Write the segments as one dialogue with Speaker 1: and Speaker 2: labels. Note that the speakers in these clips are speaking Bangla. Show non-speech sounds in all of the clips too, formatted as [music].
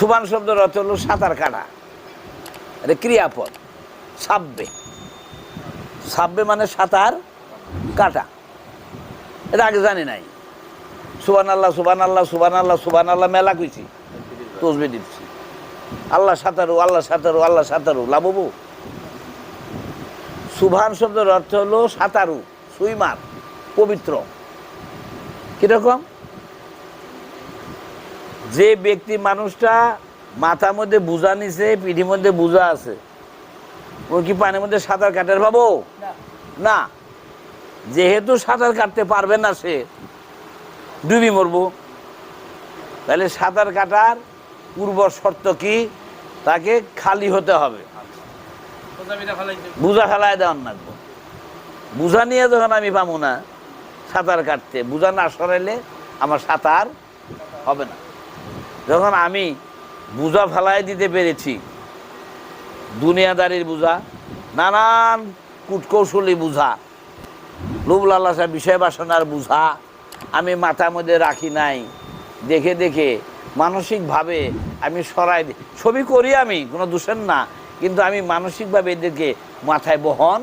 Speaker 1: সুবান শব্দের অর্থ হলো সাঁতার কাটা। এটা ক্রিয়াপদ, সাববে। সাববে মানে সাঁতার কাটা। এটা আগে জানি নাই। সুবান আল্লাহ সুবান আল্লাহ সুবান আল্লাহ সুবান আল্লাহ মেলা কইছি। তসবি দিচ্ছি। আল্লাহ সাঁতারু আল্লাহ সাঁতারু আল্লাহ সাঁতারু। লাভবু সুভান শব্দের অর্থ হলো সাঁতারু, সুইমার, পবিত্র। কীরকম? যে ব্যক্তি মানুষটা মাথার মধ্যে বোঝা নিছে পিঠির মধ্যে বোঝা আছে ও কি পানির মধ্যে সাঁতার কাটার পাবো না। যেহেতু সাঁতার কাটতে পারবে না সে ডুবি মরবো। তাহলে সাঁতার কাটার পূর্ব শর্ত কি? তাকে খালি হতে হবে। বুঝা ফেলায় দেওয়ার লাগবো বুঝা নিয়ে যখন আমি পাবো না সাঁতার কাটতে বুঝা না সরাইলে আমার সাঁতার হবে না। যখন আমি বুঝা ফেলায় দিতে পেরেছি, দুনিয়াদারির বুঝা, নানান কুটকৌশলী বুঝা লোভ বিষয় বাসনার বুঝা, আমি মাথার মধ্যে রাখি নাই, দেখে দেখে মানসিকভাবে আমি সরাই ছবি করি আমি, কোনো দূষণ না, কিন্তু আমি মানসিকভাবে এদেরকে মাথায় বহন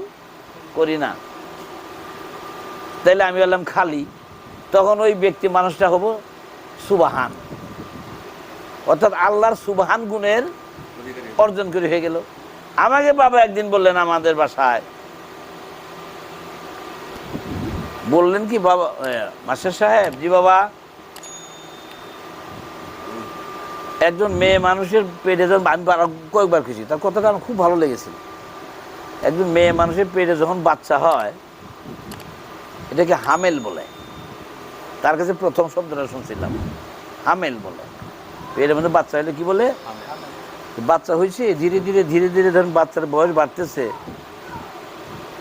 Speaker 1: করি না। তাইলে আমি বললাম, খালি। তখন ওই ব্যক্তি মানুষটা হব সুবাহান। অর্থাৎ আল্লাহর সুবাহান গুণের অর্জন করে হয়ে গেল। আমাকে বাবা একদিন বললেন আমাদের বাসায়। বললেন কি, বাবা মাস্টার সাহেব, জি বাবা। একজন মেয়ে মানুষের পেটে যখন, আমি কয়েকবার খুশি তার কথাটা আমার খুব ভালো লেগেছিল। একজন মেয়ে মানুষের পেটে যখন বাচ্চা হয়, এটাকে হামেল বলে। তার কাছে প্রথম শব্দটা শুনছিলাম, হামেল বলে। পেটের মধ্যে বাচ্চা হলে কি বলে? বাচ্চা হয়েছে ধীরে ধীরে ধীরে ধীরে ধরুন বাচ্চার বয়স বাড়তেছে।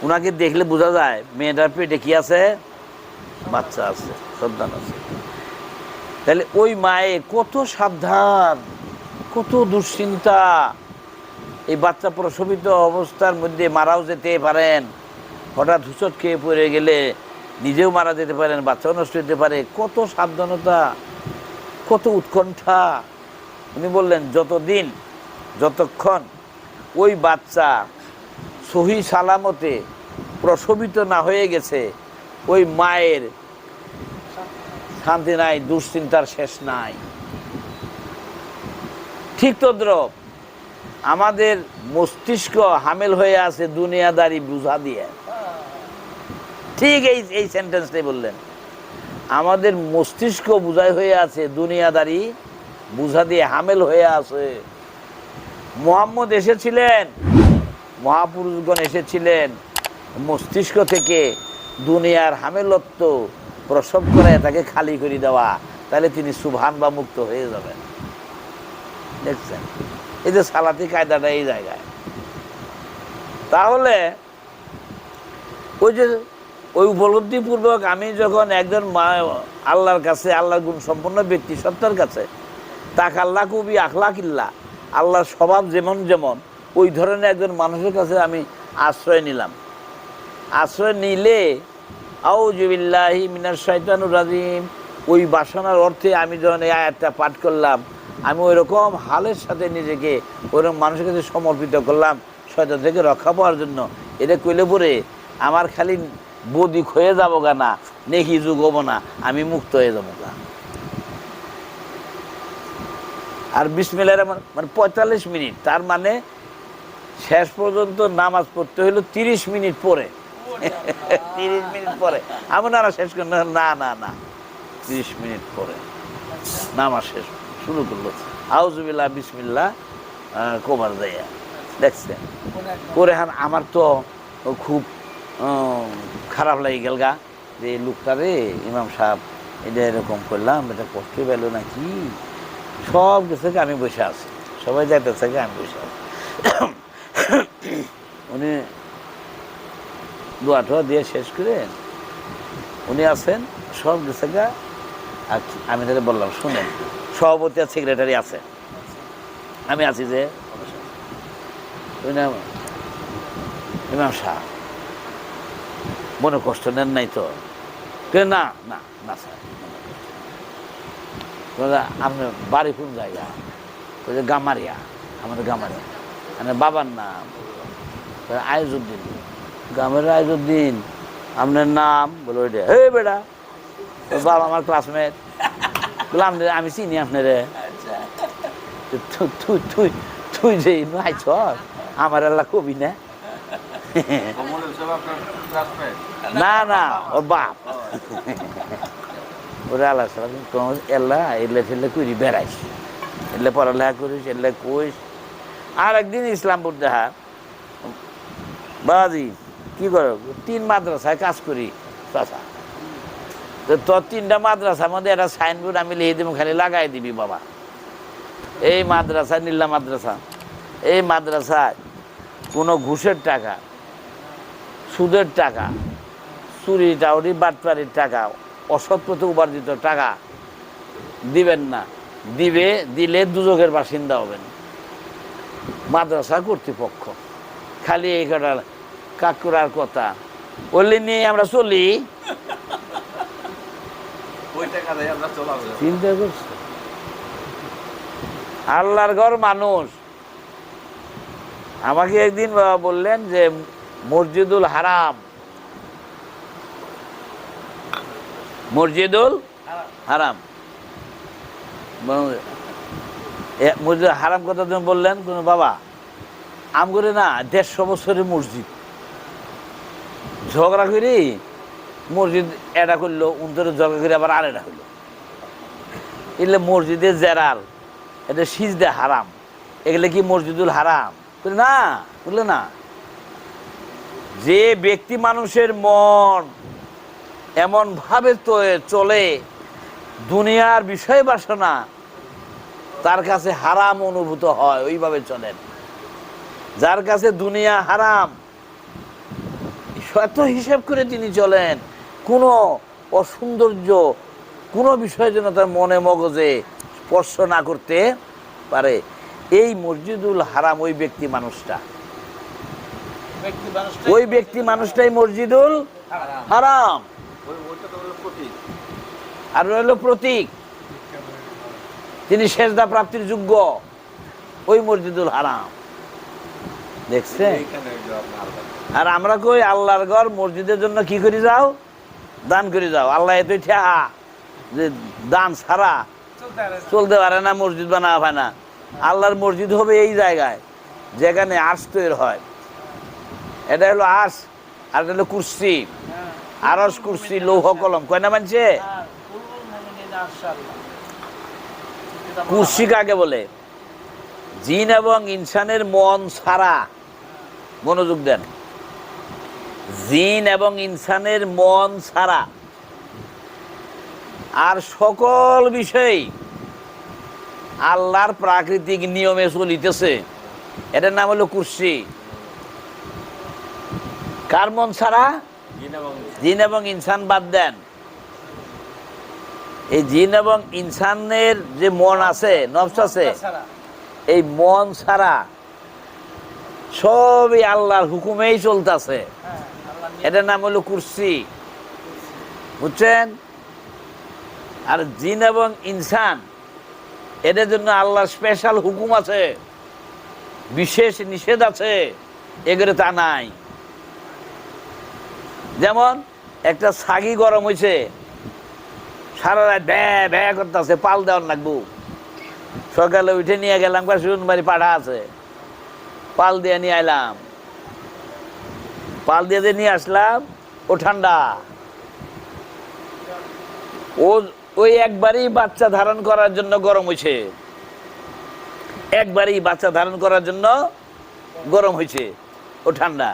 Speaker 1: ওনাকে দেখলে বোঝা যায়, মেয়েটার পেটে কি আছে? বাচ্চা আছে সন্তান আছে। তাহলে ওই মায়ে কত সাবধান, কত দুশ্চিন্তা। এই বাচ্চা প্রসবিত অবস্থার মধ্যে মারাও যেতে পারেন। হঠাৎ হুচট খেয়ে পড়ে গেলে নিজেও মারা যেতে পারেন, বাচ্চাও নষ্ট হতে পারে। কত সাবধানতা। কত উৎকণ্ঠা। উনি বললেন, যতদিন, যতক্ষণ ওই বাচ্চা সহি সালামতে প্রসবিত না হয়ে গেছে, ওই মায়ের শান্তি নাই, দুশ্চিন্তার শেষ নাই। ঠিক তদ্রব আমাদের মস্তিষ্ক হামেল হয়ে আছে দুনিয়াদারি বুঝা দিয়ে। ঠিক এই এই সেন্টেন্সটাই বললেন। আমাদের মস্তিষ্ক বুঝাই হয়ে আছে, দুনিয়াদারি বুঝা দিয়ে হামেল হয়ে আছে। মোহাম্মদ এসেছিলেন, মহাপুরুষগণ এসেছিলেন, মস্তিষ্ক থেকে দুনিয়ার হামেলত্ব প্রসব করে তাকে খালি করে দেওয়া, তাহলে তিনি সুভান বা মুক্ত হয়ে যাবেন। দেখছেন? এই যে সালাতি কায়দাটা এই জায়গায়। তাহলে ওই যে ওই উপলব্ধিপূর্বক আমি যখন একজন মা, আল্লাহর কাছে, আল্লাহর গুণ সম্পন্ন ব্যক্তি, সত্তার কাছে, তাক আল্লাহ কবি আখলাকিল্লা আল্লাহর স্বভাব যেমন যেমন, ওই ধরনের একজন মানুষের কাছে আমি আশ্রয় নিলাম। আশ্রয় নিলে আউজুবিল্লাহি মিনার শয়তানুর রাজিম, ওই বাসনার অর্থে আমি যখন এই আয়াতটা পাঠ করলাম, আমি ওই রকম হালের সাথে নিজেকে ওইরকম মানুষের কাছে সমর্পিত করলাম, শয়তান থেকে রক্ষা পাওয়ার জন্য। এটা কইলে পরে আমার খালি বদিক হয়ে যাব গা না নেকি যুগ হব না আমি মুক্ত হয়ে যাব গা। আর বিসমিল্লাহ মানে পঁয়তাল্লিশ মিনিট তার মানে শেষ পর্যন্ত নামাজ পড়তে হলো তিরিশ মিনিট পরে। তিরিশ মিনিট পরে। আমি না শেষ করল না না না তিরিশ মিনিট পরে। নামাজ শেষ শুরু করল। আউজুবিল্লাহ বিসমিল্লাহ আহ, কোবার দেয়া। দেখছেন? করে হান আমার তো খুব খারাপ লাগে গেল গা। যে এই লোকটা রে, ইমাম সাহেব, এটা এরকম করলাম, এটা কষ্ট পেল নাকি? সব কিছু আমি বসে আছি। সবাই যাইতেছে থেকে আমি বসে আছি। উনি দোয়া টোয়া দিয়ে শেষ করে উনি আছেন, সব কিছু আর আমি তাহলে বললাম, শুনেন, সভাপতি আর সেক্রেটারি আছে। আমি আছি যে ইমাম শাহ মনে কষ্ট নেন নাই তো? না না না স্যার বলে, আপনার বাড়ি কোন জায়গা? বলছে গামারিয়া আমাদের গামারিয়া। মানে বাবার নাম। বলে, আইজুদ্দিন। গ্রামের আইজুদ্দিন আপনার নাম? বলে ওইটা। হে বেটা বাবা আমার ক্লাসমেট বললাম যে আমি চিনি আপনারে। তু- তুই তুই তুই যে আইছ আমার আল্লাহ কবি না? না না ওর বাপ। ওরা আল্লাহ সালাম এল্লা এলে ফেললে করি বেড়াইস। এলে পড়ালেখা করিস এলে কইস। আর একদিন ইসলামপুর দেখা। বাবাজি, কি করো? তিন মাদ্রাসায় কাজ করি, চাচা। তো তোর তিনটা মাদ্রাসার মধ্যে একটা সাইনবোর্ড আমি লিখে দিব খালি লাগাই দিবি, বাবা। এই মাদ্রাসা নীলা মাদ্রাসা। এই মাদ্রাসায় কোনো ঘুষের টাকা। সুদের টাকা চুরি টাউরি বাটপাড়ির টাকা অসৎ পথে উপার্জিত টাকা দিবেন না। দিবে দিলে দুজকের বাসিন্দা হবেন। মাদ্রাসা কর্তৃপক্ষ। খালি এই কটা কাকুরার কথা। বললে নিয়ে আমরা চলি। [laughs] চিন্তা করছি? আল্লাহর ঘর মানুষ। আমাকে একদিন বাবা বললেন যে মসজিদুল হারাম। মসজিদুল হারাম। মসজিদ হারাম কথা তুমি বললেন কোন বাবা? আম করে না, দেড়শো বছরের মসজিদ। ঝগড়া করি, মসজিদ এটা করল উন্তরে ঝগড়া করে, আবার আর এটা হইল এগুলো মসজিদের জেরার এটা সিজদে হারাম। এগুলো কি মসজিদুল হারাম? না, বললে না। যে ব্যক্তি মানুষের মন এমন ভাবে তো চলে, দুনিয়ার বিষয় বাসনা, তার কাছে হারাম অনুভূত হয়, ওইভাবে চলেন যার কাছে দুনিয়া হারাম, এত হিসেব করে তিনি চলেন, কোনো অসৌন্দর্য, কোনো বিষয় যেন তার মনে মগজে স্পর্শ না করতে পারে। এই মসজিদুল হারাম ওই ব্যক্তি মানুষটা। ওই ব্যক্তি মানুষটাই মসজিদুল হারাম। আর রইল প্রতীক। তিনি সেজদা প্রাপ্তির যোগ্য। ওই মসজিদুল হারাম। দেখছে আর আমরা কই আল্লাহর ঘর মসজিদের জন্য কি করে যাও? দান করে যাও। আল্লাহ এতই ঠেহা যে দান ছাড়া
Speaker 2: চলতে পারে না।
Speaker 1: মসজিদ বানা হয় না। আল্লাহর মসজিদ হবে এই জায়গায় যেখানে আর্স তৈরি হয়। এটা হলো আর্স আর এটা হলো কুর্সি।
Speaker 2: হ্যাঁ।
Speaker 1: আরস কুর্সি লৌহ কলম কয় না মানছে?
Speaker 2: বলা
Speaker 1: কুর্সি কাকে বলে? জিন এবং ইনসানের মন ছাড়া মনোযোগ দেন। জিন এবং ইনসানের মন ছাড়া আর সকল বিষয় আল্লাহর প্রাকৃতিক নিয়মে চলিতেছে। এটার নাম হলো কুর্সি। কার মন ছাড়া?
Speaker 3: জিন এবং
Speaker 1: ইনসান। বাদ দেন। এই জিন এবং ইনসানের যে মন আছে নফস আছে এই মন ছাড়া সবই আল্লাহর হুকুমেই চলতেছে।
Speaker 2: হ্যাঁ,
Speaker 1: এটার নাম হলো কুর্সি। বুঝছেন? আর জিন এবং ইনসান এদের জন্য আল্লাহর স্পেশাল হুকুম আছে। বিশেষ নিষেধ আছে। এগুলো তা নাই। যেমন একটা ছাগি গরম হয়েছে সারা রাত ব্যা ব্যা করতেছে, পাল দেওয়ার লাগবো। সকালে উঠে নিয়ে গেলাম বাড়ি পাঠা আছে। পাল দিয়ে নিয়ে আইলাম। পাল দিয়ে দিয়ে নিয়ে আসলাম, ও ঠান্ডা। ও, ওই একবারই বাচ্চা ধারণ করার জন্য গরম হয়েছে একবারই বাচ্চা ধারণ করার জন্য গরম হয়েছে ও ঠান্ডা।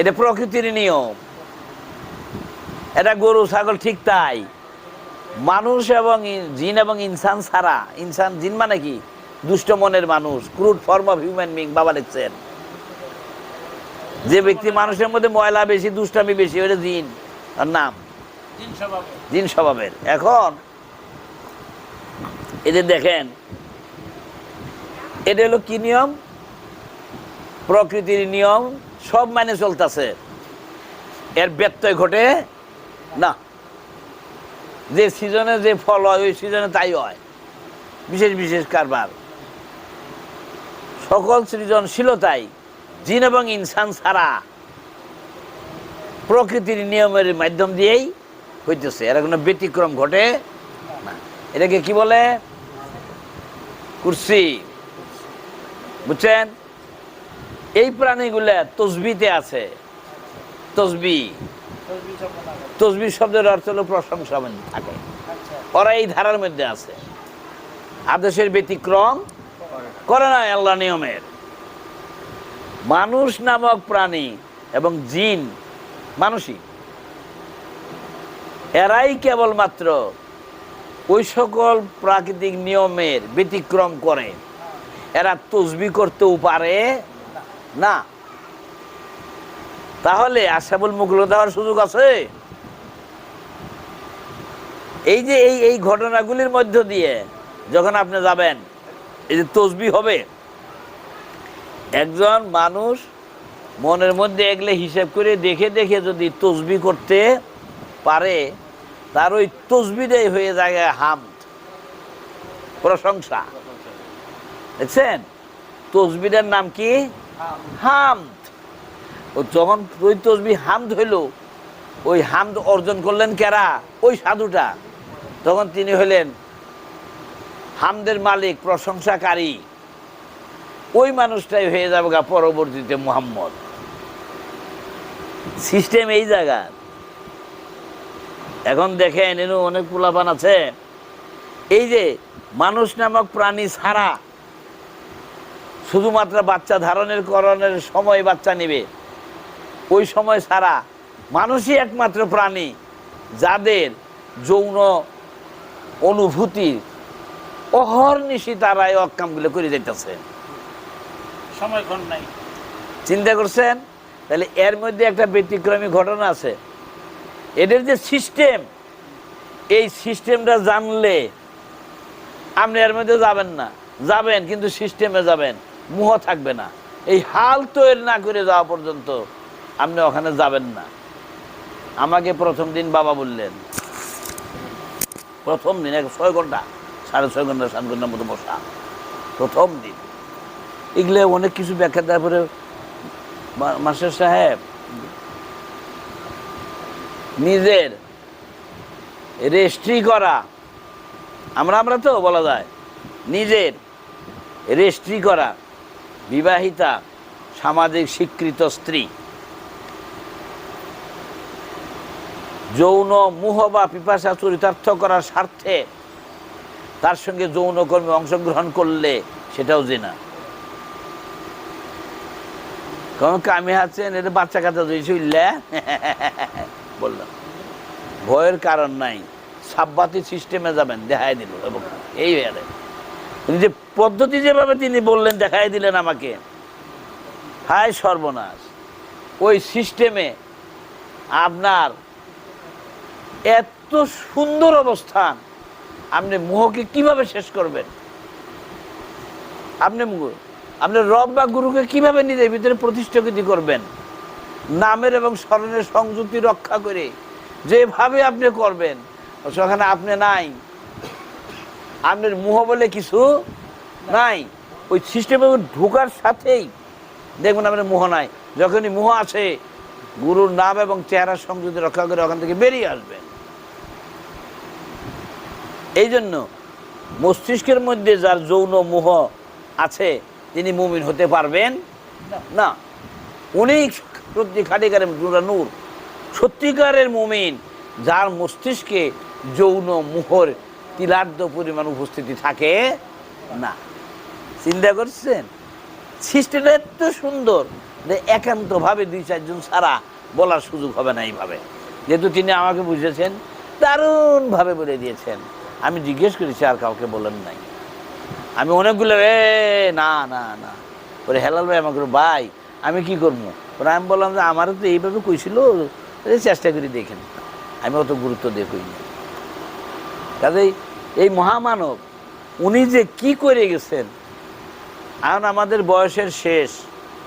Speaker 1: এটা প্রকৃতির নিয়ম। এটা গরু ছাগল ঠিক তাই। মানুষ এবং জিন এবং ইনসান ছাড়া ইনসান জিন মানে কি? দুষ্ট মনের মানুষ crude form of human being বাবা লিখছেন যে ব্যক্তি মানুষের মধ্যে ময়লা বেশি দুষ্টামি বেশি ওটা জিন। আর নাম?
Speaker 2: জিন
Speaker 1: স্বভাবের। এখন এদের দেখেন এটা হলো কি নিয়ম? প্রকৃতির নিয়ম সব মানে চলতেছে। এর ব্যত্যয় ঘটে না। যে সিজনে যে ফল হয়, ওই সিজনে তাই হয়। বিশেষ বিশেষ কারবার। সকল সৃজনশীলতাই জিন এবং ইনসান ছাড়া প্রকৃতির নিয়মের মাধ্যম দিয়েই হইতেছে। এরা কোনো ব্যতিক্রম ঘটে না। এটাকে কি বলে? কুরসি। বুঝছেন? এই প্রাণীগুলা তসবিতে আছে। তসবি।
Speaker 2: তসবি
Speaker 1: শব্দের অর্থ হলো প্রশংসা মানে থাকে। ওরা এই ধারার মধ্যে আছে। আদেশের ব্যতিক্রম করে না আল্লাহ নিয়মের। মানুষ নামক প্রাণী এবং জিন মানুষই। এরাই কেবলমাত্র ওই সকল প্রাকৃতিক নিয়মের ব্যতিক্রম করে। এরা তসবি করতেও পারে না। তাহলে আশাবুল মুগল দেওয়ার সুযোগ আছে? এই যে এই এই ঘটনাগুলির মধ্য দিয়ে যখন আপনি যাবেন, এই যে তসবি হবে, একজন মানুষ মনের মধ্যে এগলে হিসেব করে দেখে দেখে যদি তসবি করতে পারে, তার ওই তসবিটাই হয়ে যায় হাম প্রশংসা। দেখছেন? তসবিটার নাম কি? হামদ। ও যখন ওই তসবি হামদ হইল, ওই হামদ অর্জন করলেন কেরা? ওই সাধুটা। তখন তিনি হলেন হামদের মালিক, প্রশংসাকারী। ওই মানুষটাই হয়ে যাবে গা পরবর্তীতে মুহাম্মদ। সিস্টেম এই জায়গা। এখন দেখেন, এনু অনেক পোলাপান আছে। এই যে, মানুষ নামক প্রাণী ছাড়া শুধুমাত্র বাচ্চা ধারণের করণের সময় বাচ্চা নেবে। ওই সময় ছাড়া মানুষই একমাত্র প্রাণী যাদের যৌন অনুভূতি অহর্নিশি তারা এই অকামগুলো করে যাইতেছে।
Speaker 2: সময়ক্ষণ নাই।
Speaker 1: চিন্তা করছেন? তাহলে এর মধ্যে একটা ব্যতিক্রমী ঘটনা আছে। এদের যে সিস্টেম এই সিস্টেমটা জানলে আপনি এর মধ্যে যাবেন না। যাবেন কিন্তু সিস্টেমে যাবেন। মুহ থাকবে না। এই হাল তৈরি না করে যাওয়া পর্যন্ত আপনি ওখানে যাবেন না। আমাকে প্রথম দিন বাবা বললেন, প্রথম দিন, এক ছয় ঘণ্টা, সাড়ে ছয় ঘণ্টা, সাত ঘণ্টার মতো বসা। প্রথম দিন। এগুলো অনেক কিছু ব্যাখ্যা তারপরে মা- মাস্টার সাহেব, নিজের রেস্ট্রি করা, আমরা আমরা তো বলা যায়, নিজের রেস্ট্রি করা বিবাহিতা, সামাজিক স্বীকৃত স্ত্রী। যৌন মুহ বা পিপাসা চরিতার্থ করার স্বার্থে তার সঙ্গে যৌন কর্মে অংশগ্রহণ করলে সেটাও জেনা। কারণ কামি আছেন এটা বাচ্চা কাচ্চা দিয়েছি [laughs] বললাম। ভয়ের কারণ নাই, সাব্বাতি সিস্টেমে যাবেন দেখাই দিল। এবং এই হয়ে যে পদ্ধতি যেভাবে তিনি বললেন, দেখাই দিলেন আমাকে। হায় সর্বনাশ। ওই সিস্টেমে আপনার এত সুন্দর অবস্থান, আপনি মোহকে কীভাবে শেষ করবেন? আপনি আপনি রব বা গুরুকে কীভাবে নিজের ভিতরে প্রতিষ্ঠিত করবেন? নামের এবং স্মরণের সংযুক্তি রক্ষা করে যেভাবে আপনি করবেন, সেখানে আপনি নাই। আপনার মুহ বলে কিছু নাই। ওই সিস্টেমে ঢোকার সাথেই দেখবেন আপনার মুহ নাই। যখনই মোহ আছে গুরুর নাম এবং চেহারার সংযুক্তি রক্ষা করে ওখান থেকে বেরিয়ে আসবেন এই জন্য মস্তিষ্কের মধ্যে যার যৌন মোহ আছে তিনি মুমিন হতে পারবেন না। উনি সত্যি খাটিকারের নুরা নূর। সত্যিকারের মুমিন যার মস্তিষ্কে যৌন মোহর তিলার্ধ পরিমাণ উপস্থিতি থাকে না। চিন্তা করছেন? সিস্টেমটা এত সুন্দর যে একান্তভাবে দুই, চারজন ছাড়া বলার সুযোগ হবে না এইভাবে। যেহেতু তিনি আমাকে বুঝেছেন, দারুণভাবে বলে দিয়েছেন। আমি জিজ্ঞেস করেছি আর কাউকে বলেন নাই? আমি অনেকগুলো, এ, না না না। ওরে হেলাল ভাই আমাকে ভাই, আমি কি করব? ওরা আমি বললাম যে, আমারও তো এইভাবে কইছিল চেষ্টা করে দেখেন। আমি অত গুরুত্ব দিয়ে কইনি। কাজেই এই মহামানব, উনি যে কি করে গেছেন এখন আমাদের বয়সের শেষ।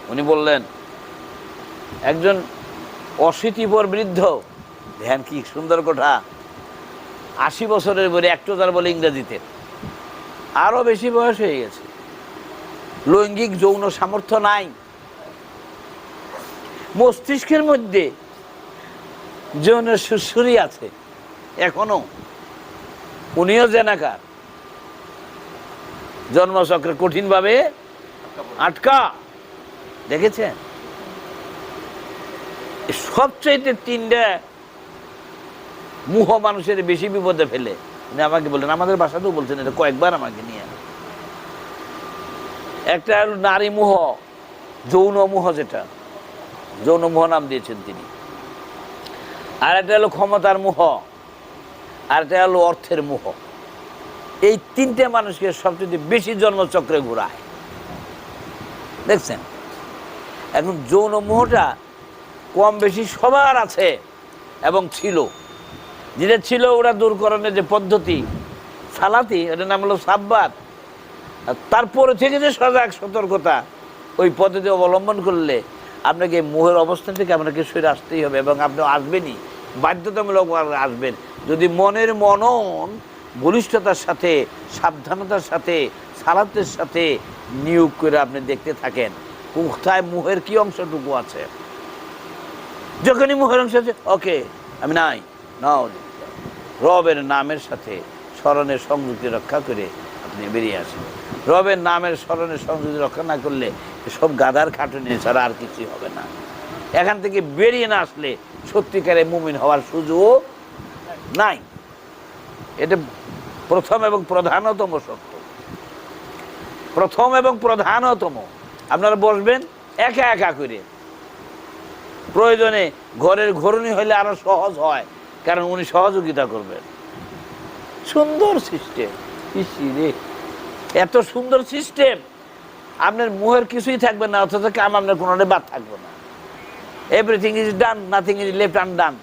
Speaker 1: উনি বললেন, একজন অশীতিপর বৃদ্ধ, ধ্যান কি সুন্দর কথা, আশি বছরের বলে একটু তার বলে ইংরেজিতে। আরও বেশি বয়স হয়ে গেছে। লৈঙ্গিক যৌন সামর্থ্য নাই। মস্তিষ্কের মধ্যে যৌনের সুসুরি আছে, এখনও। উনিও জেনাকার। জন্মচক্রে কঠিনভাবে আটকা। দেখেছেন? এ সবচাইতে তিনটা মুহ মানুষের বেশি বিপদে ফেলে। উনি আমাকে বললেন, আমাদের বাসাতেও বলছেন এটা, কয়েকবার আমাকে নিয়ে একটা নারী মুহ, যৌন মুহ যেটা, যৌন মুহ নাম দিয়েছেন তিনি। আর একটা হলো ক্ষমতার মুহ, আর একটা হলো অর্থের মুহ। এই তিনটে মানুষকে সবচেয়ে বেশি জন্মচক্রে ঘোরায়। দেখছেন? এখন যৌন মোহটা কম বেশি সবার আছে এবং ছিল। যেটা ছিল ওরা দূরকরণের যে পদ্ধতি, সালাতি ওটার নাম হলো সাব্বাত। তারপরে থেকে যে সজাগ, সতর্কতা, ওই পদ্ধতি অবলম্বন করলে আপনাকে মোহের অবস্থান থেকে আপনাকে সরে আসতেই হবে এবং আপনি আসবেনই। বাধ্যতামূলক আসবেন। যদি মনের মনন, বলিষ্ঠতার সাথে, সাবধানতার সাথে সালাতের সাথে নিয়োগ করে আপনি দেখতে থাকেন কোথায় মুহের কি অংশটুকু আছে? যখনই মুহের অংশ আছে, ওকে, আমি নাই, নাও। রবের নামের সাথে স্মরণের সংযুক্তি রক্ষা করে আপনি বেরিয়ে আসেন। রবের নামের স্মরণের সংযুক্তি রক্ষা না করলে সব গাদার খাটুনি ছাড়া আর কিছুই হবে না। এখান থেকে বেরিয়ে না আসলে সত্যিকারে মুমিন হওয়ার সুযোগ নাই। এটা প্রথম এবং প্রধানতম সত্য প্রথম এবং প্রধানতম। আপনারা বসবেন একা একা করে। প্রয়োজনে ঘরের ঘরণী হলে আরও সহজ হয় কারণ উনি সহযোগিতা করবেন। সুন্দর সিস্টেম। রে। এত সুন্দর সিস্টেম। আপনার মুহের কিছুই থাকবে না অথচ কাম আপনার কোনো বাদ থাকবে না। Everything is done nothing is left undone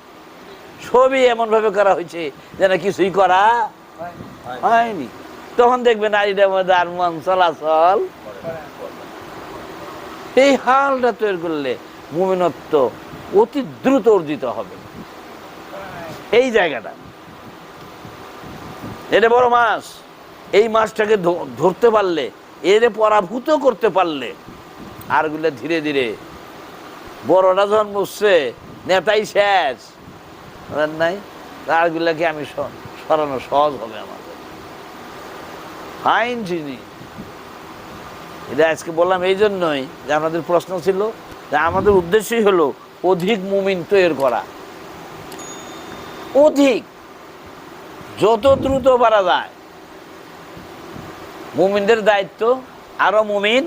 Speaker 1: সবই এমনভাবে করা হয়েছে যেন কিছুই করা হয়নি। তখন দেখবেন নারীদের মধ্যে আর মন চলাচল এই হালটা তৈরি করলে মুমিনত্ব অতি দ্রুত অর্জিত হবে। এই জায়গাটা। এটা বড় মাছ এই মাছটাকে ধরতে পারলে, এর পরাভূত করতে পারলে, আরগুলো ধীরে ধীরে বড়টা যখন বসছে, নেতাই শেষ। নাই আরগুলাকে আমি সরানো সহজ হবে আমাদের ফাইন জিনিস এটা আজকে বললাম এই জন্যই যে আমাদের প্রশ্ন ছিল যে আমাদের উদ্দেশ্যই হলো অধিক মুমিন তৈরি করা। অধিক। যত দ্রুত পারা যায়। মুমিনদের দায়িত্ব আরও মুমিন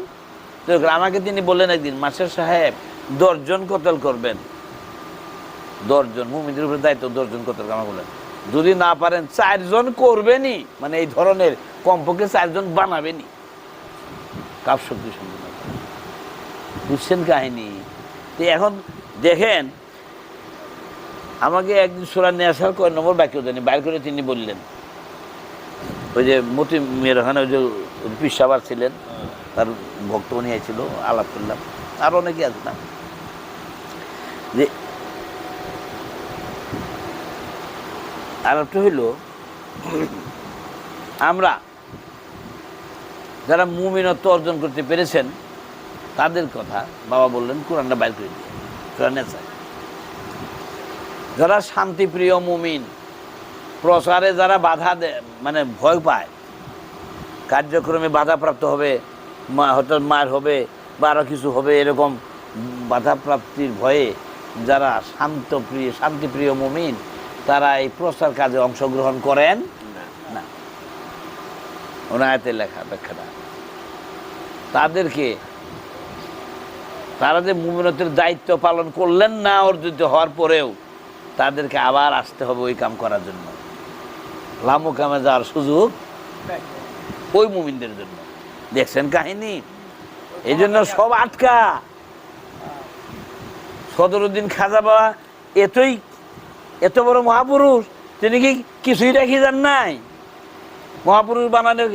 Speaker 1: আমাকে তিনি বললেন একদিন, মাস্টার সাহেব, দশজন কতল করবেন? দশজন, মুমিনদের উপরে দায়িত্ব দশজন কতল আমার বললেন, যদি না পারেন, চারজন করবেনই। মানে এই ধরনের কমপক্ষে চারজন বানাবেনই কাপ শক্তি সম্পন্ন বুঝছেন কাহিনী? তো এখন দেখেন, আমাকে একদিন সোরা নিয়ে আসার কয় নম্বর বাক্য জানি বাইর করে তিনি বললেন। ওই যে মতি মেয়ের ওখানে ওই যে পিসাবার ছিলেন, তার ভক্ত উনি ছিল আলাপ করলাম আর অনেকে আছে না। যে আলাপটা হইল, আমরা যারা মুমিনত্ব অর্জন করতে পেরেছেন, তাদের কথা বাবা বললেন, কোরআনটা বাইর করে দিয়ে কোরআনে আছে যারা শান্তিপ্রিয় মুমিন, প্রচারে যারা বাধা মানে ভয় পায়, কার্যক্রমে বাধাপ্রাপ্ত হবে, মা, হঠাৎ মায়ের হবে বা আরও কিছু হবে এরকম বাধাপ্রাপ্তির ভয়ে যারা শান্তপ্রিয়, শান্তিপ্রিয় মুমিন, তারা এই প্রচার কাজে অংশগ্রহণ করেন। ওনায়তের লেখা ব্যাখ্যাটা। তাদেরকে, তারা যে মুমিনতের দায়িত্ব পালন করলেন না অর্জিত হওয়ার পরেও, তাদেরকে আবার আসতে হবে ওই কাম করার জন্য। লামু কামে যাওয়ার সুযোগ ওই মুমিনদের জন্য। দেখছেন কাহিনী? এই জন্য সব আটকা। সদরুদ্দিন খাজা বাবা, এতই, এত বড় মহাপুরুষ, তিনি কি কিছুই রাখি যান নাই? মহাপুরুষ বানানোর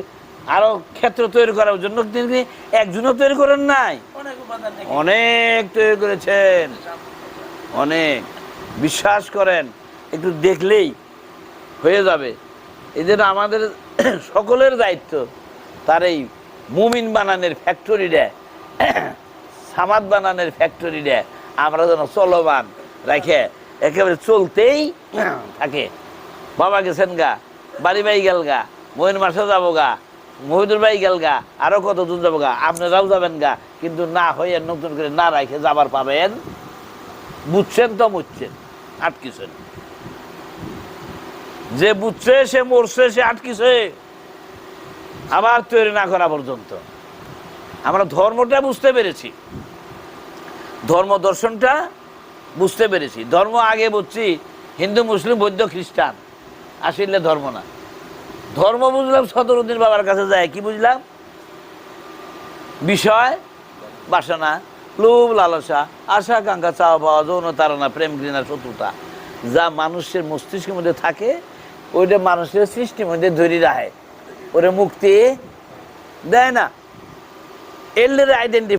Speaker 1: আরও ক্ষেত্র তৈরি করার জন্য তিনি একজনও তৈরি করেন নাই।
Speaker 2: অনেক
Speaker 1: তৈরি করেছেন। অনেক। বিশ্বাস করেন একটু দেখলেই হয়ে যাবে। এই জন্য আমাদের [coughs] সকলের দায়িত্ব তার এই মুমিন বানানের ফ্যাক্টরি ফ্যাক্টরিটা [coughs] সামাদ বানানের ফ্যাক্টরি ফ্যাক্টরিটা আমরা যেন চলমান রেখে। একেবারে চলতেই [coughs] থাকে। বাবা গেছেন গা বাড়ি বাই গেল গা। মহিন মাসে যাব গা মহিদুর বাই গেল গা আরও কত দূর যাব গা আপনারাও যাবেন গা, কিন্তু না হয়ে নতুন করে না রাখে যাবার পাবেন। বুঝছেন তো বুঝছেন আটকিছেন। যে বুঝছে, সে মরছে, সে আটকিছে। আবার তৈরি না করা পর্যন্ত। আমরা ধর্মটা বুঝতে পেরেছি। ধর্ম দর্শনটা বুঝতে পেরেছি। ধর্ম আগে বুঝছি, হিন্দু, মুসলিম, বৌদ্ধ, খ্রিস্টান। আসলে ধর্ম না। ধর্ম বুঝলাম, সদরুদ্দিন বাবার কাছে যায়, কি বুঝলাম? বিষয়, বাসনা, লোভ, লালসা, আশা, কাঙ্ক্ষা, চাওয়া পাওয়া, যৌন তারা প্রেম, ঘৃণা, শত্রুতা। যা মানুষের মস্তিষ্কের মধ্যে থাকে, ওইটা মানুষের সৃষ্টির মধ্যে ধরে রাখে। ওরে মুক্তি দেয় না। এলের আইডেন্টি